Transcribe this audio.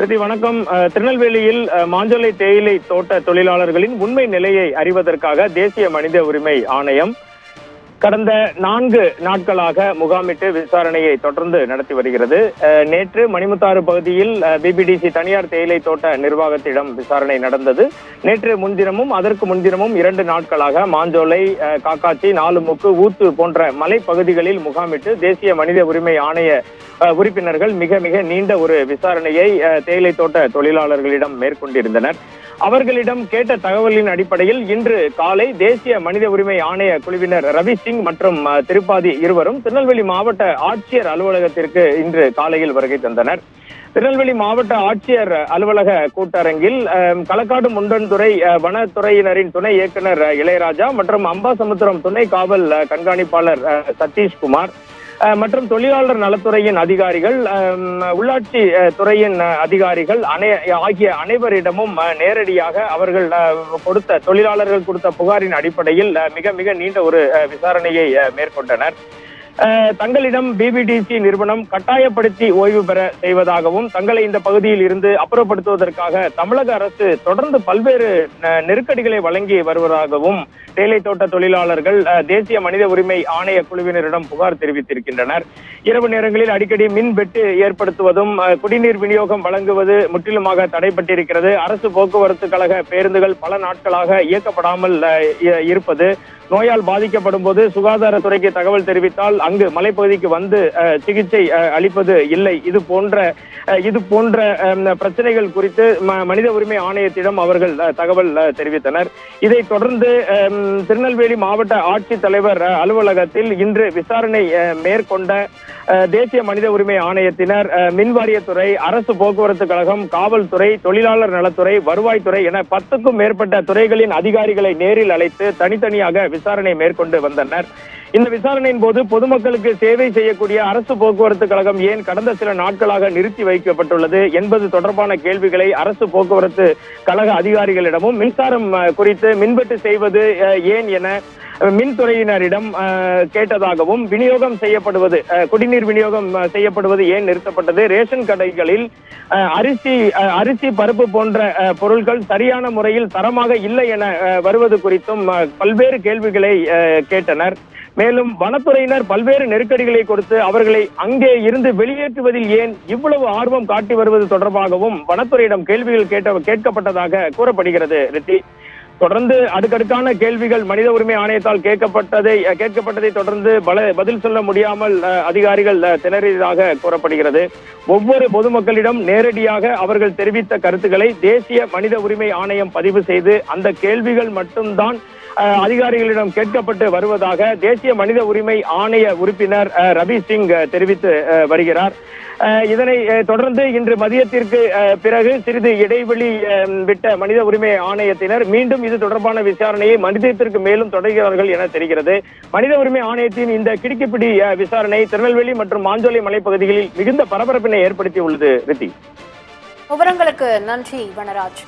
பிரதி வணக்கம். திருநெல்வேலியில் மாஞ்சோலை தேயிலை தோட்ட தொழிலாளர்களின் உண்மை நிலையை அறிவதற்காக தேசிய மனித உரிமை ஆணையம் கடந்த நான்கு நாட்களாக முகாமிட்டு விசாரணையை தொடர்ந்து நடத்தி வருகிறது. நேற்று மணிமுத்தாறு பகுதியில் பிபிடிசி தனியார் தேயிலை தோட்ட நிர்வாகத்திடம் விசாரணை நடந்தது. நேற்று முன்தினமும் அதற்கு முன்தினமும் இரண்டு நாட்களாக மாஞ்சோலை காக்காச்சி நாலுமுக்கு ஊத்து போன்ற மலைப்பகுதிகளில் முகாமிட்டு தேசிய மனித உரிமை ஆணைய உறுப்பினர்கள் மிக மிக நீண்ட ஒரு விசாரணையை தேயிலை தோட்ட தொழிலாளர்களிடம் மேற்கொண்டிருந்தனர். அவர்களிடம் கேட்ட தகவலின் அடிப்படையில் இன்று காலை தேசிய மனித உரிமை ஆணைய குழுவினர் ரவி சிங் மற்றும் திருப்பாதி இருவரும் திருநெல்வேலி மாவட்ட ஆட்சியர் அலுவலகத்திற்கு இன்று காலையில் வருகை தந்தனர். திருநெல்வேலி மாவட்ட ஆட்சியர் அலுவலக கூட்டரங்கில் களக்காடு முண்டன்துறை வனத்துறையினரின் துணை இயக்குனர் இளையராஜா மற்றும் அம்பாசமுத்திரம் துணை காவல் கண்காணிப்பாளர் சதீஷ்குமார் மற்றும் தொழிலாளர் நலத்துறையின் அதிகாரிகள் உள்ளாட்சி துறையின் அதிகாரிகள் அனை ஆகிய அனைவரிடமும் நேரடியாக அவர்கள் கொடுத்த தொழிலாளர்கள் கொடுத்த புகாரின் அடிப்படையில் மிக மிக நீண்ட ஒரு விசாரணையை மேற்கொண்டனர். தங்களிடம் பிபிடிசி நிறுவனம் கட்டாயப்படுத்தி ஓய்வு பெற செய்வதாகவும் தங்களை இந்த பகுதியில் இருந்து அப்புறப்படுத்துவதற்காக தமிழக அரசு தொடர்ந்து பல்வேறு நெருக்கடிகளை வழங்கி வருவதாகவும் தேயிலை தோட்ட தொழிலாளர்கள் தேசிய மனித உரிமை ஆணைய குழுவினரிடம் புகார் தெரிவித்திருக்கின்றனர். இரவு நேரங்களில் அடிக்கடி மின் வெட்டு ஏற்படுத்துவதும் குடிநீர் விநியோகம் வழங்குவது முற்றிலுமாக தடைப்பட்டிருக்கிறது. அரசு போக்குவரத்து கழக பேருந்துகள் பல நாட்களாக இயக்கப்படாமல் இருப்பது நோயால் பாதிக்கப்படும் போது சுகாதாரத்துறைக்கு தகவல் தெரிவித்தால் அங்கு மலைப்பகுதிக்கு வந்து சிகிச்சை அளிப்பது இல்லை. இது போன்ற இது போன்ற பிரச்சனைகள் குறித்து மனித உரிமை ஆணையத்திடம் அவர்கள் தகவல் தெரிவித்தனர். இதைத் தொடர்ந்து திருநெல்வேலி மாவட்ட ஆட்சித்தலைவர் அலுவலகத்தில் இன்று விசாரணை அஹ், மேற்கொண்ட தேசிய மனித உரிமை ஆணையத்தினர் அஹ், மின்வாரியத்துறை அரசு போக்குவரத்து கழகம் காவல்துறை தொழிலாளர் நலத்துறை வருவாய்த்துறை என பத்துக்கும் மேற்பட்ட துறைகளின் அதிகாரிகளை நேரில் அழைத்து தனித்தனியாக விசாரணை மேற்கொண்டு வந்தனர். இந்த விசாரணையின் போது பொதுமக்களுக்கு சேவை செய்யக்கூடிய அரசு போக்குவரத்து கழகம் ஏன் கடந்த சில நாட்களாக நிறுத்தி வைக்கப்பட்டுள்ளது என்பது தொடர்பான கேள்விகளை அரசு போக்குவரத்து கழக அதிகாரிகளிடமும் மின்சாரம் குறித்து மின்வெட்டு செய்வது ஏன் என மின்துறையினரிடம் கேட்டதாகவும் விநியோகம் செய்யப்படுவது குடிநீர் விநியோகம் செய்யப்படுவது ஏன் நிறுத்தப்பட்டது? ரேஷன் கடைகளில் அரிசி அரிசி பருப்பு போன்ற பொருட்கள் சரியான முறையில் தரமாக இல்லை என வருவது குறித்தும் பல்வேறு கேள்விகளை கேட்டனர். மேலும் வனத்துறையினர் பல்வேறு நெருக்கடிகளை கொடுத்து அவர்களை அங்கே இருந்து வெளியேற்றுவதில் ஏன் இவ்வளவு ஆர்வம் காட்டி வருவது தொடர்பாகவும் வனத்துறையிடம் கேள்விகள் கேட்ட கேட்கப்பட்டதாக கூறப்படுகிறது ரித்தி. தொடர்ந்து அடுக்கடுக்கான கேள்விகள் மனித உரிமை ஆணையத்தால் கேட்கப்பட்டதை கேட்கப்பட்டதை தொடர்ந்து பல பதில் சொல்ல முடியாமல் அதிகாரிகள் திணறியதாக கூறப்படுகிறது. ஒவ்வொரு பொதுமக்களிடம் நேரடியாக அவர்கள் தெரிவித்த கருத்துக்களை தேசிய மனித உரிமை ஆணையம் பதிவு செய்து அந்த கேள்விகள் மட்டும்தான் அதிகாரிகளிடம் கேட்கப்பட்டு வருவதாக தேசிய மனித உரிமை ஆணைய உறுப்பினர் ரவி சிங் தெரிவித்து வருகிறார். இதனை தொடர்ந்து இன்று மதியத்திற்கு பிறகு சிறிது இடைவெளி விட்ட மனித உரிமை ஆணையத்தினர் மீண்டும் இது தொடர்பான விசாரணையை மனிதத்திற்கு மேலும் தொடர்கிறார்கள் என தெரிகிறது. மனித உரிமை ஆணையத்தின் இந்த கிடுக்கிப்பிடி விசாரணை திருநெல்வேலி மற்றும் மாஞ்சோலை மலைப்பகுதிகளில் மிகுந்த பரபரப்பினை ஏற்படுத்தி உள்ளது ரித்தி. விவரங்களுக்கு நன்றி வனராஜ்.